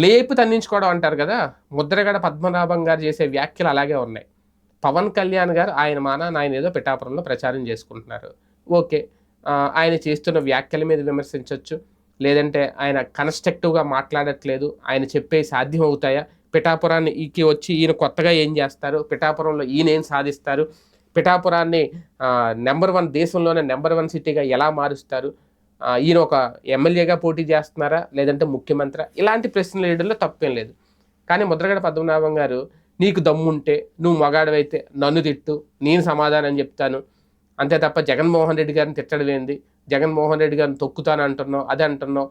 లేపు తన్నించుకోవడం అంటారు కదా ముద్రగడ పద్మనాభం గారు చేసే వ్యాఖ్యలు అలాగే ఉన్నాయి. పవన్ కళ్యాణ్ గారు ఆయన మానాన్ని ఆయన ఏదో పిఠాపురంలో ప్రచారం చేసుకుంటున్నారు. ఓకే ఆయన చేస్తున్న వ్యాఖ్యల మీద విమర్శించవచ్చు లేదంటే ఆయన కన్స్ట్రక్టివ్గా మాట్లాడట్లేదు ఆయన చెప్పే సాధ్యం అవుతాయా? పిఠాపురాన్ని ఈకి వచ్చి ఈయన కొత్తగా ఏం చేస్తారు? పిఠాపురంలో ఈయన ఏం సాధిస్తారు? పిఠాపురాన్ని నెంబర్ వన్ దేశంలోనే నెంబర్ వన్ సిటీగా ఎలా మారుస్తారు? ఈయన ఒక ఎమ్మెల్యేగా పోటీ చేస్తున్నారా? లేదంటే ముఖ్యమంత్రి? ఇలాంటి ప్రశ్నలు వేయడంలో తప్పేం లేదు. కానీ ముద్రగడ పద్మనాభం గారు నీకు దమ్ముంటే నువ్వు మగాడవైతే నన్ను తిట్టు నేను సమాధానం చెప్తాను. అంతే తప్ప జగన్మోహన్ రెడ్డి గారిని తిట్టడం ఏంది? జగన్మోహన్ రెడ్డి గారిని తొక్కుతాను అంటున్నావు అది అంటున్నావు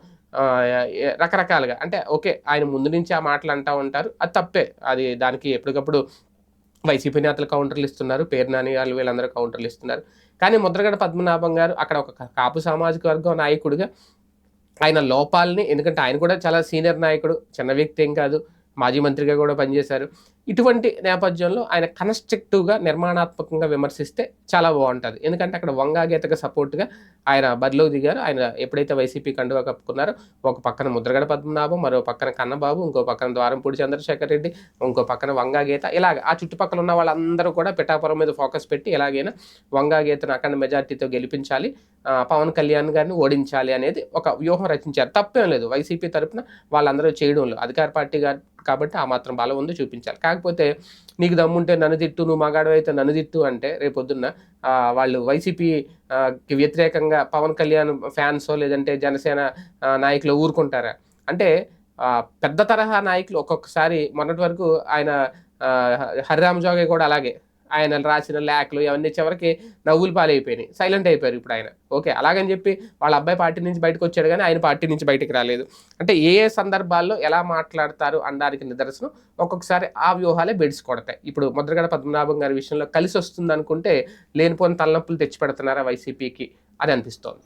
రకరకాలుగా. అంటే ఓకే ఆయన ముందు నుంచి ఆ మాటలు అంటూ ఉంటారు. అది తప్పే. అది దానికి ఎప్పటికప్పుడు వైసీపీ నేతలు కౌంటర్లు ఇస్తున్నారు పేరు నాని వాళ్ళు వీళ్ళందరూ కౌంటర్లు ఇస్తున్నారు. కానీ ముద్రగడ పద్మనాభం గారు అక్కడ ఒక కాపు సామాజిక వర్గం నాయకుడిగా ఆయన లోపాలని ఎందుకంటే ఆయన కూడా చాలా సీనియర్ నాయకుడు చిన్న వ్యక్తి ఏం కాదు. మాజీ మంత్రిగా కూడా పనిచేశారు. ఇటువంటి నేపథ్యంలో ఆయన కన్స్ట్రక్టివ్గా నిర్మాణాత్మకంగా విమర్శిస్తే చాలా బాగుంటుంది. ఎందుకంటే అక్కడ వంగాగీతకు సపోర్ట్గా ఆయన బరిలో దిగారు. ఆయన ఎప్పుడైతే వైసీపీ కండువా కప్పుకున్నారో ఒక పక్కన ముద్రగడ పద్మనాభం మరో పక్కన కన్నబాబు ఇంకో పక్కన ద్వారంపూడి చంద్రశేఖర్ రెడ్డి ఇంకో పక్కన వంగాగీత. ఇలాగ ఆ చుట్టుపక్కల ఉన్న వాళ్ళందరూ కూడా పిఠాపురం మీద ఫోకస్ పెట్టి ఎలాగైనా వంగాగీతను అఖండ మెజార్టీతో గెలిపించాలి. పవన్ కళ్యాణ్ గారిని ఓడించాలి అనేది ఒక వ్యూహం రచించారు. తప్పేం లేదు. వైసీపీ తరపున వాళ్ళందరూ చేయడంలో అధికార పార్టీ గారు కాబట్టి ఆ మాత్రం బలం ఉంది చూపించాలి. కాకపోతే నీకు దమ్ముంటే నన్ను తిట్టు నువ్వు మగాడు అయితే నన్ను తిట్టు అంటే రేపొద్దున్న వాళ్ళు వైసీపీ వ్యతిరేకంగా పవన్ కళ్యాణ్ ఫ్యాన్సో లేదంటే జనసేన నాయకులు ఊరుకుంటారా? అంటే పెద్ద తరహా నాయకులు ఒక్కొక్కసారి మొన్నటి వరకు ఆయన హరిరామ్ జోగే కూడా అలాగే ఆయన రాసిన లేఖలు ఇవన్నీ చివరికి నవ్వులు పాలైపోయినాయి. సైలెంట్ అయిపోయారు ఇప్పుడు ఆయన. ఓకే అలాగని చెప్పి వాళ్ళ అబ్బాయి పార్టీ నుంచి బయటకు వచ్చాడు కానీ ఆయన పార్టీ నుంచి బయటకు రాలేదు. అంటే ఏ ఏ సందర్భాల్లో ఎలా మాట్లాడతారు అనడానికి నిదర్శనం ఒక్కొక్కసారి ఆ వ్యూహాలే బెడిసి కొడతాయి. ఇప్పుడు ముద్రగడ పద్మనాభం గారి విషయంలో కలిసి వస్తుంది అనుకుంటే లేనిపోని తలనొప్పులు తెచ్చిపెడుతున్నారా వైసీపీకి? అని అనిపిస్తోంది.